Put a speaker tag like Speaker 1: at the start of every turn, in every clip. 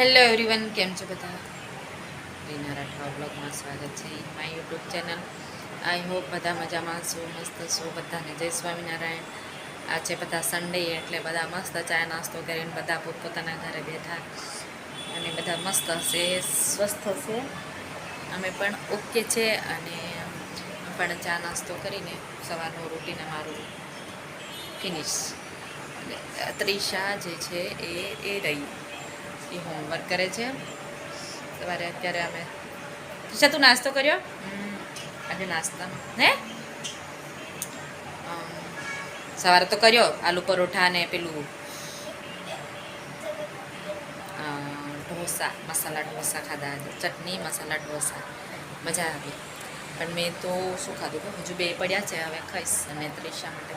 Speaker 1: Hello everyone કેમ છો બધા? રીના રાઠવા સ્વાગત છે my YouTube channel. I hope બધા મજામાં છો, મસ્ત છો, બધાને જય સ્વામિનારાયણ. આ છે બધા સન્ડે એટલે બધા મસ્ત ચા, નાસ્તો કરીને બધા પોતપોતાના ઘરે બેઠા અને બધા મસ્ત હશે સ્વસ્થ હશે અમે પણ ઓકે છે અને પણ ચા, નાસ્તો કરીને સવારનું રૂટીન અમારું ફિનિશ ત્રિષા જે છે એ એ રહી. એ હોમવર્ક કરે છે. સવારે અત્યારે અમે ત્રિષા તું નાસ્તો કર્યો? આજે નાસ્તામાં હે? સવારે તો કર્યો આલુ પરોઠા ને પેલું ઢોસા મસાલા ઢોસા ખાધા ચટણી મસાલા ઢોસા. મજા આવી. પણ મેં તો શું ખાધું? હજુ બે પડ્યા છે હવે ખાઈશ. અને ત્રીસા માટે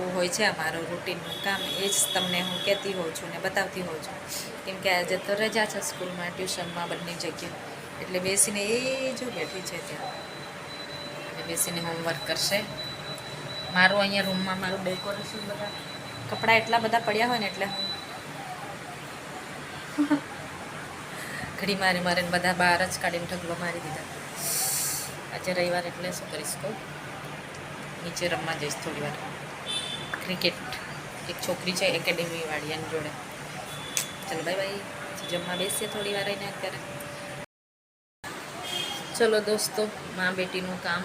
Speaker 1: આવું હોય છે, અમારું રૂટીનનું કામ, એ જ તમને હું કહેતી હોઉં છું ને બતાવતી હોઉં છું. કેમ કે આજે તો રજા છે સ્કૂલમાં, ટ્યુશનમાં બંને જગ્યા એટલે બેસીને એ જો બેઠી છે ત્યાં. અને બેસીને હોમવર્ક કરશે. મારું અહીંયા રૂમમાં મારું ડેકોરેશન બધા, કપડાં એટલા બધા પડ્યા હોય ને એટલે હું ઘડી મારી મારીને બધા બહાર જ કાઢીને ઢગલો મારી દીધા. આજે રવિવાર એટલે શું કરીશ કહું? નીચે રમવા જઈશ થોડી વાર. ક્રિકેટ એક છોકરી છે, એકેડેમીવાળી, એની જોડે. ચલો બાય બાય જમવા બેસીએ થોડી વાર એને અત્યારે. ચલો દોસ્તો, મા બેટીનું કામ.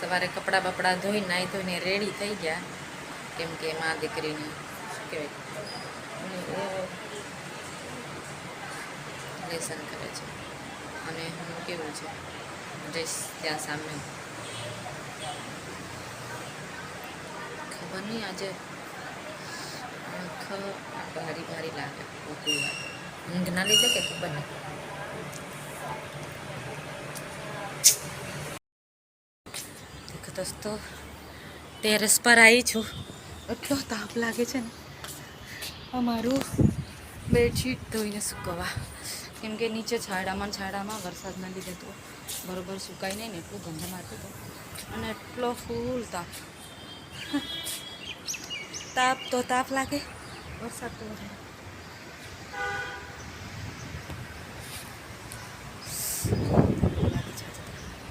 Speaker 1: સવારે કપડાં બપડાં ધોઈ નાહી ધોઈને રેડી થઈ ગયા. કેમ કે મા દીકરીને, શું કહેવાય? લેસન કરે છે. અને હું કેવું છે? જઈશ ત્યાં સામે ખબર નહીં આજે? આંખ ભારી ભારી લાગે કોઈ વાર ઊંઘના લીધે કે ખબર નહીં દોસ્તો ટેરેસ પર આવી છું. એટલો તાપ લાગે છે ને. અમારું બેડશીટ ધોઈને સુકવવા. કેમ કે નીચે છાડામાં છાડામાં વરસાદના લીધે તો બરોબર સુકાય નહીં ને, એટલું ગંધ મારતું હતું. અને એટલો ફૂલ તાપ. તાપ તો તાપ લાગે વરસાદ તો વરસાદ. લાગે છે આજે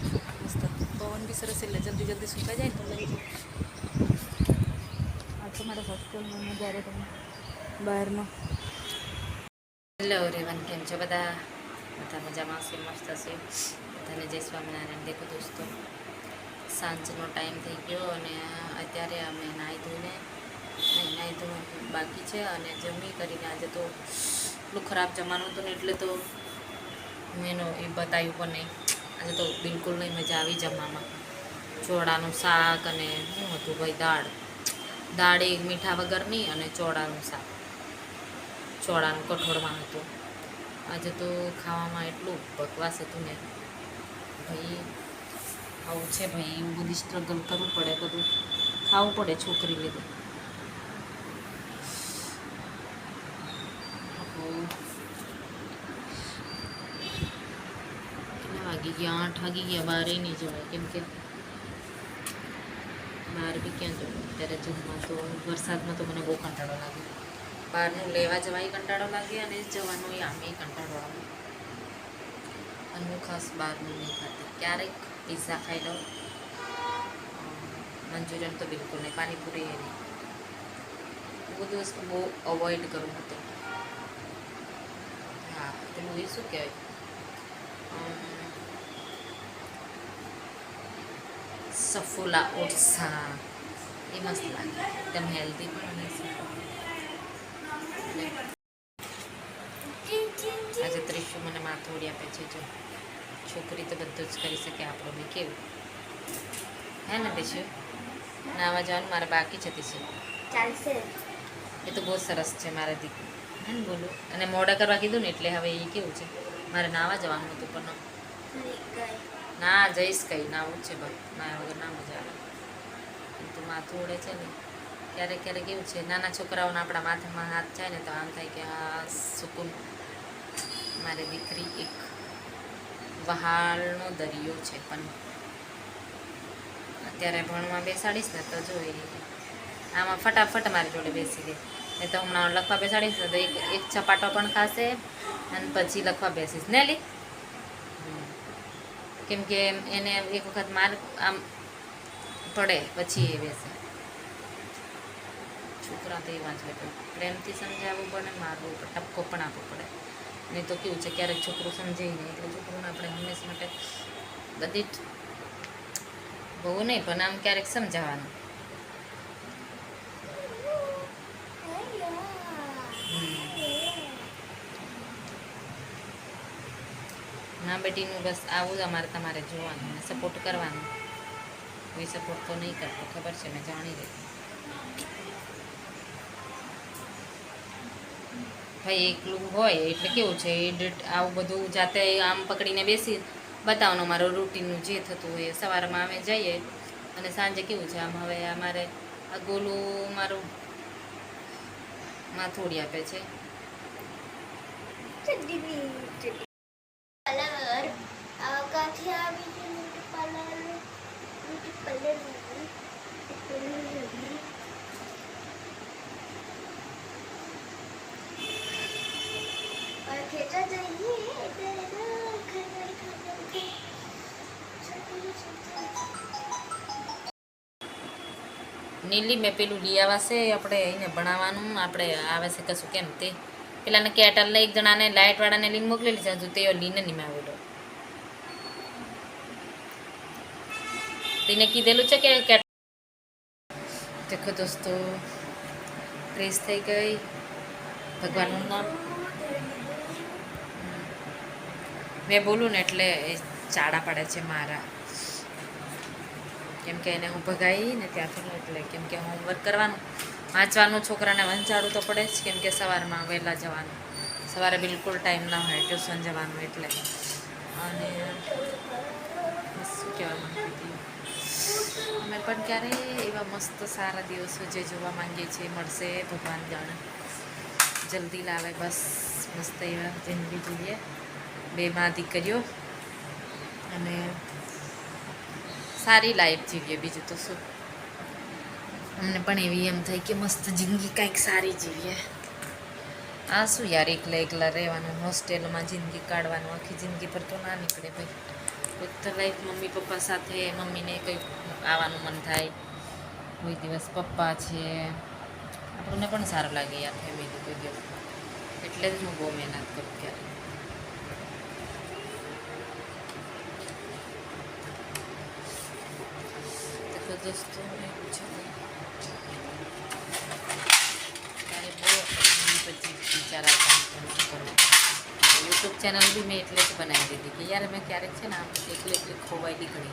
Speaker 1: તો. મસ્ત પવન બી સરસ એટલે જલ્દી જલ્દી સુકાઈ જાય ને તો લઈ જાય આ તો મારા હોસ્ટેલનો નજારો તમે બહારનો હેલો રેવન કેમ છો બધા બધા મજામાં હશે મસ્ત હશે બધાને જય સ્વામિનારાયણ દેખો દોસ્તો સાંજનો ટાઈમ થઈ ગયો અને અત્યારે અમે નાહી ધોઈને નહીં નાહી ધોવાનું બાકી છે અને જમી કરીને આજે તો એટલું ખરાબ જમાનું હતું ને એટલે તો હું એ બતાવ્યું પણ નહીં. આજે તો બિલકુલ નહીં મજા આવી જમવામાં. ચોળાનું શાક અને શું હતું ભાઈ, દાળ. દાળ એક મીઠા વગરની અને ચોળાનું શાક. ચોળાનું કઠોળમાં હતું. આજે તો ખાવામાં એટલું બકવાસ હતું ને. ભાઈ, આવું છે ભાઈ એવું બધી સ્ટ્રગલ કરવું પડે બધું. ખાવું પડે છોકરી લીધે. ગયા આઠ ગયા, બહાર નહીં જવાય. કેમ કે બહાર બી ક્યાં જવું? અત્યારે જમવા તો, વરસાદમાં તો મને બહુ કંટાળો લાગે. બહારનું લેવા જવાય કંટાળો લાગે અને જવાનું આમે કંટાળો આવે. અને હું ખાસ બહારનું નહીં ખાતી. ક્યારેક પિઝા ખાઈ લઉં. મંચુરિયન તો બિલકુલ નહીં, પાણીપુરી એ નહીં. બધું વસ્તુ બહુ અવોઇડ કરું હતું. હા, પેલું એ શું કહેવાય અમ, સફોલા ઓટ્સ હા એ મસ્ત લાગે એકદમ હેલ્ધી પણ આજે ત્રીસું મને માથોડી આપે છે જો છોકરી તો બધું જ કરી શકે આપણું બી કેવું હે ને દેશો નાવા જવાનું મારે બાકી છે
Speaker 2: ચાલશે
Speaker 1: એ તો બહુ સરસ છે મારા દીકરી હે ને બોલું અને મોડા કરવા કીધું ને એટલે હવે એ કેવું છે મારે નાવા જવાનું હતું પણ ના જઈશ કંઈ નાવું છે ભાઈ ના વગર ના મજા આવે. તો માથું ઉડે છે ને, ક્યારેક ક્યારેક એવું છે, નાના છોકરાઓને આપણા માથામાં હાથ જાય ને તો આમ થાય કે આ સુકૂન, મારી દીકરી એક વહાલનો દરિયો છે પણ. અત્યારે ભણવા બેસાડીશ ને તો જો એ આમાં ફટાફટ મારી જોડે બેસી ગઈ એ તો હમણાં લખવા બેસાડીશ ને તો એક એક ચપાટો પણ ખાશે અને પછી લખવા બેસીશ. ને લી કેમ કે એને એક વખત માર આમ પડે, પછી એ બેસે. છોકરા તો એવા જ હોય પ્રેમથી સમજાવવું પડે, મારવું પડે, ટપકો પણ આપવો પડે. નહીં તો કેવું છે, ક્યારેક છોકરું સમજે નહીં. એટલે છોકરોને આપણે હંમેશ માટે બધી જ બહુ નહીં, પણ આમ ક્યારેક સમજાવવાનું. ના બેટીનું બસ આવું જ અમારે તમારે જોવાનું સપોર્ટ કરવાનું. કોઈ સપોર્ટ તો નહીં કરતો, ખબર છે? મેં જાણી રહી ભાઈ, એકલું હોય એટલે કેવું છે? એ આવું બધું જાતે આમ પકડીને બેસી બતાવવાનું મારો રૂટીનનું જે થતું હોય સવારમાં અમે જઈએ અને સાંજે કેવું છે? આમ હવે અમારે આ ગોલું મારું માથોડી આપે છે. નીલી મેં પેલું લઈ આવાશે, આપણે એને ભણાવવાનું, આપણે આવે છે કશું કેમ તે. પેલાને કેટલ એક જણાને લાઇટવાળાને લઈને મોકલેલી છે હજુ તે લીને નહીં આવેલો તેને કીધેલું છે કે દેખો દોસ્તો ફ્રેશ થઈ ગઈ. ભગવાનનું નામ. મેં બોલું ને એટલે એ ચાડા પડે છે મારા. કેમ કે એને હું ભગાઈ ને ત્યાંથી એટલે કેમ કે હોમવર્ક કરવાનું. વાંચવાનું છોકરાને વંચાડવું તો પડે જ, કેમ કે સવારમાં વહેલા જવાનું. સવારે બિલકુલ ટાઈમ ના હોય ટ્યુશન જવાનું એટલે. અને શું કહેવા માંગતી હતી અમે પણ ક્યારે એવા મસ્ત સારા દિવસો જે જોવા માંગીએ છીએ, મળશે ભગવાન જાણે. જલ્દી લાવે, બસ, મસ્ત એવા જિંદગી જોઈએ બે માં દીકરીઓ. અને સારી લાઈફ જીવીએ બીજું તો શું. અમને પણ એવી એમ થાય કે મસ્ત જિંદગી કાંઈક સારી જીવીએ. આ શું યાર એકલા એકલા રહેવાનું હોસ્ટેલમાં જિંદગી કાઢવાનું, આખી જિંદગી પર તો ના નીકળે ભાઈ. તો લાઈફ મમ્મી, પપ્પા સાથે મમ્મીને કંઈક આવવાનું મન થાય. કોઈ દિવસ પપ્પા છે. આપણને પણ સારું લાગે યાર ફેમિલી કોઈ દિવસ એટલે જ હું બહુ મહેનત કરું ક્યારે દોસ્તો એવું છે ત્યારે બહુ પછી વિચાર આવતા પણ શું કરવું યુટ્યુબ ચેનલ બી મેં એટલે જ બનાવી દીધી કે યાર મેં ક્યારેક છે ને આમ એકલી એકલી ખોવાયેલી વાર.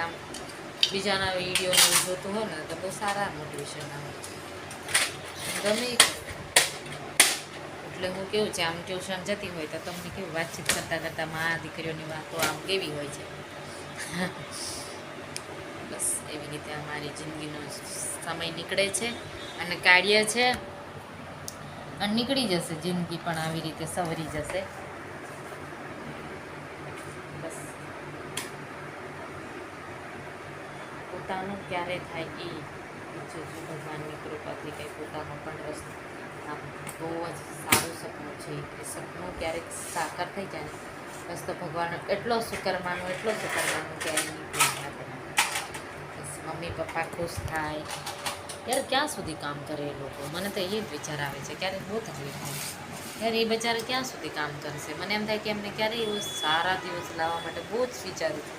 Speaker 1: આમ બીજાના વિડીયોને જોતું હોય ને તો બહુ સારા મોટિવેશન આવે. ગમે એટલે હું કેવું છે, આમ ટ્યુશન જતી હોય તો તમને કેવું વાતચીત કરતાં કરતાં મા દીકરીઓની વાતો આમ કેવી હોય છે. બસ એવી રીતે અમારી જિંદગીનો સમય નીકળે છે અને કાઢીએ છે. અને નીકળી જશે, જિંદગી પણ આવી રીતે સવરી જશે. બસ. પોતાનું ક્યારે થાય એ ઈચ્છું છું ભગવાનની કૃપાથી કંઈ પોતાનો પણ રસ્તો બહુ જ સારું સપનું છે એ સપનું ક્યારેક સાકાર થઈ જાય ને, બસ તો ભગવાન એટલો શુકર માનું એટલો શુકર માનું કે એની બસ, મમ્મી પપ્પા ખુશ થાય. યાર ક્યાં સુધી કામ કરે એ લોકો. મને તો એ જ વિચાર આવે છે ક્યારેક બહુ તકલીફ થાય. યાર એ બચારા ક્યાં સુધી કામ કરશે. મને એમ થાય કે એમને ક્યારે એવો સારા દિવસ લાવવા માટે બહુ જ વિચારું છું.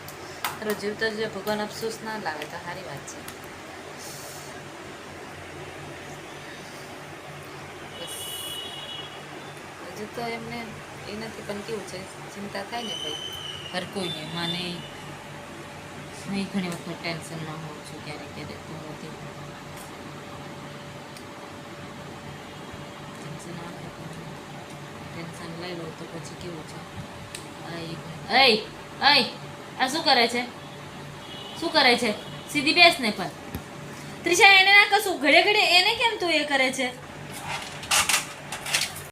Speaker 1: જીવતો જો ભગવાન અફસોસ ના લાવે, તો સારી વાત છે. હજુ તો એમને એ નથી, પણ કેવું છે, ચિંતા થાય ને ભાઈ હર કોઈને મને હું ઘણી વખત ટેન્શનમાં હોઉં છું ક્યારેક ક્યારેક તો હોતી ટેન્શન આવે લઈ તો પછી કેવું છે? આ શું કરે છે? શું કરે છે? સીધી બેસ ને પણ. ત્રિષા, એને ના કશું? ઘડે ઘડે એને કેમ તું એ કરે છે?